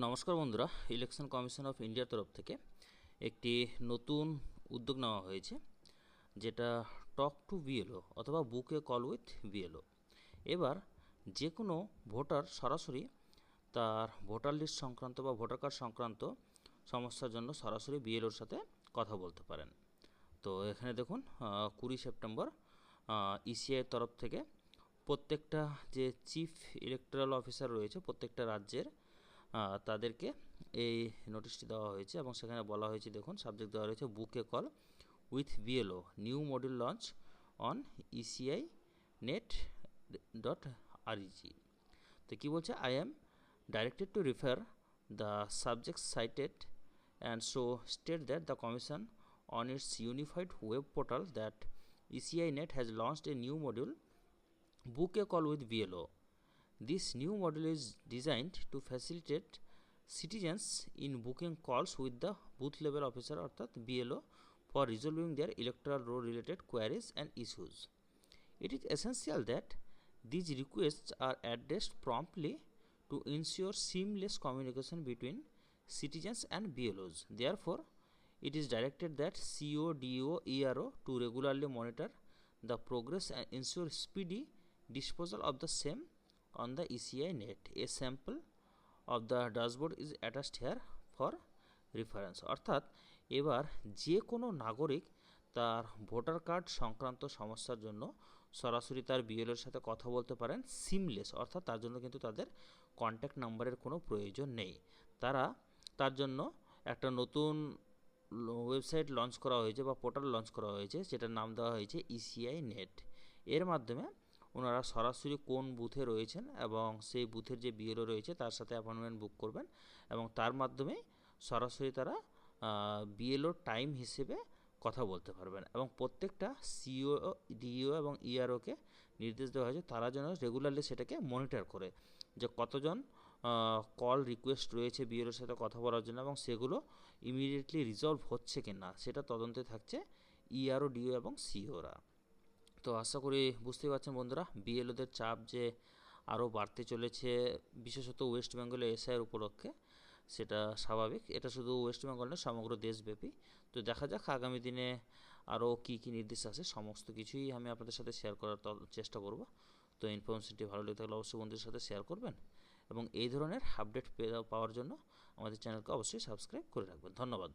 নমস্কার বন্ধুরা, election commission of ইন্ডিয়ার তরফ থেকে একটি নতুন উদ্যোগ নেওয়া হয়েছে, যেটা টক টু বিএলও অথবা বুকে কল উইথ বিএলও এবার যে কোনো ভোটার সরাসরি তার ভোটার লিস্ট সংক্রান্ত বা ভোটার কার্ড সংক্রান্ত সমস্যার জন্য সরাসরি বিএলওর সাথে কথা বলতে পারেন। তো এখানে দেখুন কুড়ি সেপ্টেম্বর ইসিআইয়ের তরফ থেকে প্রত্যেকটা যে চিফ ইলেকট্রাল অফিসার রয়েছে, প্রত্যেকটা রাজ্যের তাদেরকে এই নোটিশটি দেওয়া হয়েছে এবং সেখানে বলা হয়েছে, দেখুন সাবজেক্ট দেওয়া রয়েছে book a call with BLO new module launch on ECI net dot REG তো কী বলছে? I am directed to refer the subject cited and so state that the commission on its unified web portal that ECI Net has launched a new module, book a call with BLO this new model is designed to facilitate citizens in booking calls with the booth level officer অর্থাৎ BLO for resolving their electoral roll related queries and issues it is essential that these requests are addressed promptly to ensure seamless communication between citizens and BLOs. Therefore, it is directed that CO, DO, ERO to regularly monitor the progress and ensure speedy disposal of the same on the ECI net. A sample of the dashboard is attached here for reference. অর্থাৎ, এবার যে কোনো নাগরিক তার voter card সংক্রান্ত সমস্যার জন্য সরাসরি তার বিএলের সাথে কথা বলতে পারেন সিমলেস অর্থাৎ তার জন্য কিন্তু তাদের কন্ট্যাক্ট নাম্বারের কোনো প্রয়োজন নেই তারা তার জন্য একটা নতুন ওয়েবসাইট লঞ্চ করা হয়েছে বা পোর্টাল লঞ্চ করা হয়েছে, যেটার নাম দেওয়া হয়েছে ইসিআই নেট এর মাধ্যমে ওনারা সরাসরি কোন বুথে রয়েছেন এবং সেই বুথের যে বিএলও রয়েছে তার সাথে অ্যাপয়েন্টমেন্ট বুক করবেন এবং তার মাধ্যমে সরাসরি তারা বিএলও টাইম হিসেবে কথা বলতে পারবেন এবং প্রত্যেকটা সিও ডিও এবং ইআরওকে নির্দেশ দেওয়া হয়েছে। তারা যেন রেগুলারলি সেটাকে মনিটর করে যে কতজন কল রিকোয়েস্ট রয়েছে বিএলওর সাথে কথা বলার জন্য এবং সেগুলো ইমিডিয়েটলি রিজলভ হচ্ছে কি না সেটা তদন্তে থাকছে ইআরও ডিও এবং সিওরা। তো আশা করি বুঝতেই পারছেন বন্ধুরা, বিএলওদের চাপ যে আরও বাড়তে চলেছে, বিশেষত ওয়েস্ট বেঙ্গলে এসআইয়ের উপলক্ষে, সেটা স্বাভাবিক। এটা শুধু ওয়েস্ট বেঙ্গল নয়, সমগ্র দেশব্যাপী। তো দেখা যাক আগামী দিনে আরও কী কী নির্দেশ আছে, সমস্ত কিছুই আমি আপনাদের সাথে শেয়ার করার চেষ্টা করব। তো ইনফরমেশনটি ভালো লেগে থাকলে অবশ্যই বন্ধুদের সাথে শেয়ার করবেন এবং এই ধরনের আপডেট পাওয়ার জন্য আমাদের চ্যানেলকে অবশ্যই সাবস্ক্রাইব করে রাখবেন। ধন্যবাদ।